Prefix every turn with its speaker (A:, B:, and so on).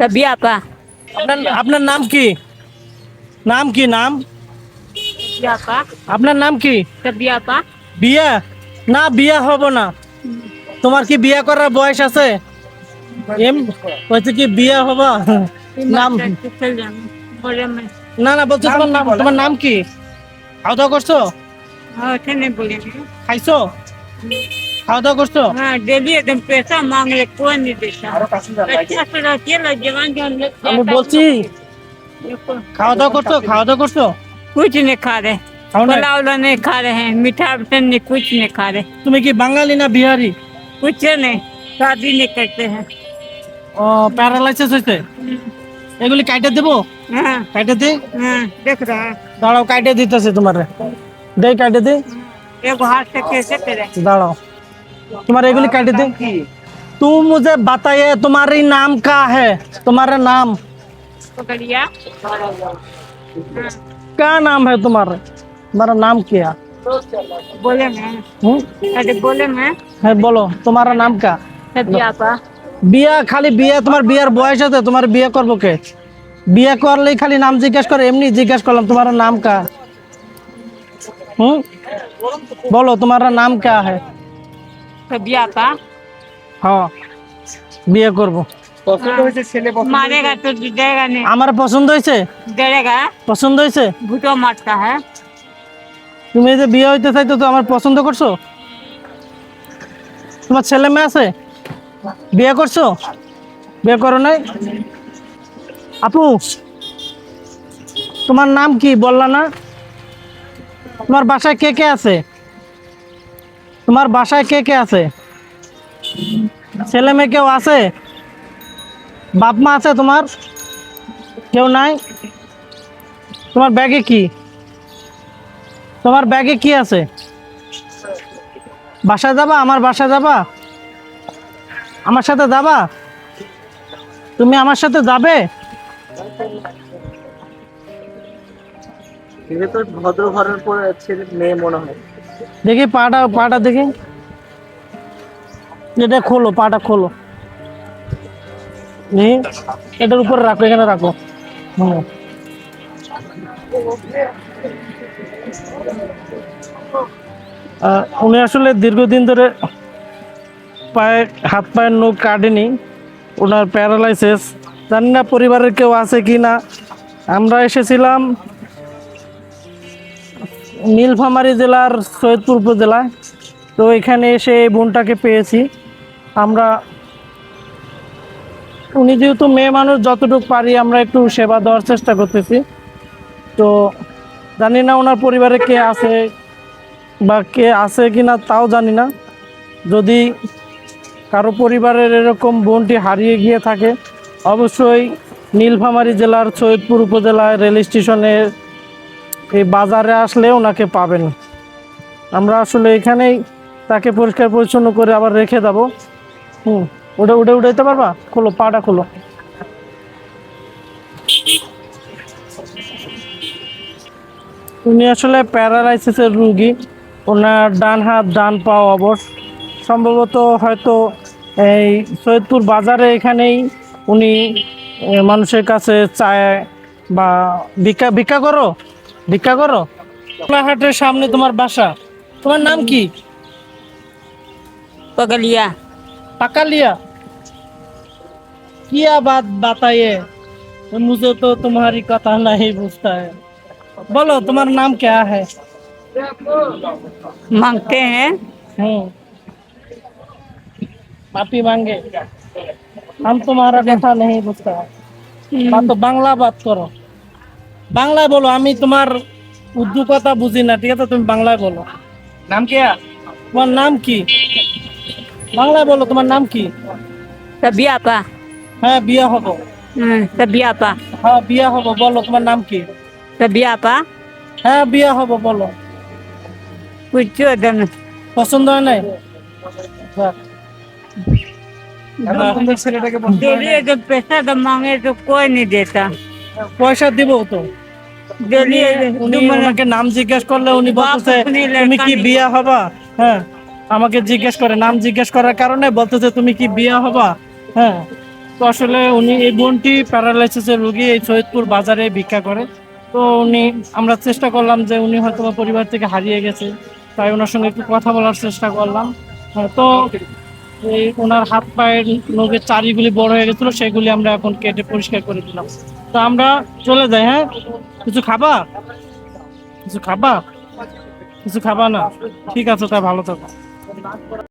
A: রাবিয়া
B: আপনার আপনার নাম কি? নাম কি নাম? আপনার নাম কি? বিয়া? না বিয়া হব না। তোমার কি বিয়া করার বয়স আছে? এম হচ্ছে কি বিয়া হবা? নাম? না না বলছো তোমার নাম তোমার নাম কি? খাওয়া দাওয়া করছ? খাইছো? খাওয়া দাওয়া করছো
A: हाँ डेली एकदम पैसा मांग रहे कोई नहीं देता अच्छा से रहती है जवान जवान लोग
B: আমি বলছি
A: देखो,
B: খাওয়া দাওয়া করছো খাওয়া দাওয়া করছো
A: कुछ नहीं खा रहे
B: খাও না
A: पुलाव उलाव नहीं खा रहे हैं मीठा बर्तन नहीं कुछ नहीं खा रहे
B: তুমি কি বাঙালি না বিহারি
A: कुछ नहीं शादी नहीं करते हैं
B: ও প্যারালাইসিস হয়েছে এগুলি কাইটে দেবো
A: हाँ
B: কাইটে দি
A: हाँ देख रहा है
B: দাঁড়াও কাইটে দিতেছে তোমার দে কাইটে দি
A: एगो हाथ से कैसे करे
B: दाड़ाओ तुम्हारे एगुली काट दे तुम मुझे बताइए तुम्हारी नाम क्या है तुम्हारा नाम
A: पकड़िया
B: क्या नाम है तुम्हारा तुम्हारा नाम क्या
A: बोले मैं
B: हम्म?
A: अरे बोले मैं
B: है बोलो तुम्हारा नाम क्या
A: तभी आपा
B: বিয়া খালি বিয়া তোমার বিয়ার বয়স আছে তোমার বিয়ে করবো কে বিয়ে করলেই খালি নাম জিজ্ঞেস করে এমনি জিজ্ঞেস করলাম তোমার নাম কা হুম বলো তোমার নাম क्या একটা
A: বিয়া তা?
B: হ্যাঁ বিয়ে করব।
A: পছন্দ হয়েছে ছেলে পছন্দ গা তো
B: আমার পছন্দ হয়েছে? পছন্দ হয়েছে?
A: ভুটো হ্যাঁ।
B: তুমি যে বিয়ে হইতে চাইতো তো আমার পছন্দ করছ? তোমার ছেলে মেয়ে আছে? বিয়ে করছ? বিয়ে করো নাই? আপু তোমার নাম কি? বললা না। তোমার বাসায় কে কে আছে? তোমার বাসায় কে কে আছে? ছেলে মেয়ে কেউ আছে? বাপ মা আছে তোমার? কেউ নাই? তোমার ব্যাগে কি? তোমার ব্যাগে কি আছে? বাসায় যাবা? আমার বাসায় যাবা? আমার সাথে যাবা? তুমি আমার সাথে যাবে?
C: ভদ্র ঘরের পর ছেলে মেয়ে মনে হয়।
B: দেখি পাটা পাটা দেখি। এটা খোলো পাটা খোলো। দেখি এটার উপরে রাখো এখানে রাখো। আহ, উনি আসলে দীর্ঘদিন ধরে পায়ে হাত পায়ের নখ কাটেনি। ওনার প্যারালাইসিস। জানি না পরিবারের কেউ আছে কি না আমরা এসেছিলাম নীলফামারী জেলার সৈয়দপুর উপজেলায়। তো এখানে এসে এই বোনটাকে পেয়েছি। আমরা, উনি যেহেতু মেয়ে মানুষ, যতটুকু পারি আমরা একটু সেবা দেওয়ার চেষ্টা করতেছি। তো জানি না ওনার পরিবারে কে আছে বা কে আছে কি না তাও জানি না। যদি কারও পরিবারের এরকম বোনটি হারিয়ে গিয়ে থাকে, অবশ্যই নীলফামারী জেলার সৈয়দপুর উপজেলায় রেল স্টেশনে এই বাজারে আসলে ওনাকে পাবেন। আমরা আসলে এখানেই তাকে পরিষ্কার পরিচ্ছন্ন করে আবার রেখে দেবো হুম, উঠে উঠে উঠাইতে পারবা? খোলো, পাটা খোলো। উনি আসলে প্যারালাইসিসের রুগী। ওনার ডান হাত, ডান পা অবশ। সম্ভবত হয়তো এই সৈয়দপুর বাজারে এখানেই উনি মানুষের কাছে চায় বা ভিক্ষা ভিক্ষা করো? ভিক্ষা করো হাটের সামনে তোমার বাসা তোমার নাম কি
A: पकड़िया
B: पका लिया किया बात बताइए मुझे तो तुम्हारी कथा नहीं पूछता है बोलो तुम्हारा नाम क्या है
A: मांगते हैं
B: हम्म माफी मांगे हम तुम्हारा कथा नहीं पूछता है বাট তো বাংলা বাদ করো বাংলায় বলো আমি তোমার উর্দু কথা বুঝি না ঠিক আছে? তুমি বাংলায় বলো।
C: নাম কি
B: তোমার নাম কি? বাংলায় বলো তোমার নাম কি? হ্যাঁ বিয়া হব। হ্যাঁ বিয়া বলো তোমার নাম কি? হ্যাঁ বিয়া বলো।
A: বুঝছ
B: পছন্দ হয় নাই? পয়সা দিব তো। উনি ওনাকে নাম জিজ্ঞেস করলে উনি বলতেছে তুমি কি বিয়ে হবা? হ্যাঁ আমাকে জিজ্ঞেস করে নাম জিজ্ঞেস করার কারণে বলতেছে তুমি কি বিয়ে হবা? হ্যাঁ তো আসলে উনি এই বোনটি প্যারালাইসিসের রোগী এই সৈয়দপুর বাজারে ভিক্ষা করে। তো উনি আমরা চেষ্টা করলাম যে উনি হয়তো পরিবার থেকে হারিয়ে গেছে তাই ওনার সঙ্গে একটু কথা বলার চেষ্টা করলাম। হ্যাঁ, তো এই ওনার হাত পায়ের নখের চারিগুলি বড় হয়ে গেছিল সেগুলি আমরা এখন কেটে পরিষ্কার করে দিলাম। তো আমরা চলে যাই হ্যাঁ? কিছু খাবা? কিছু খাবা? কিছু খাবা না? ঠিক আছে, তাই ভালো থাকো।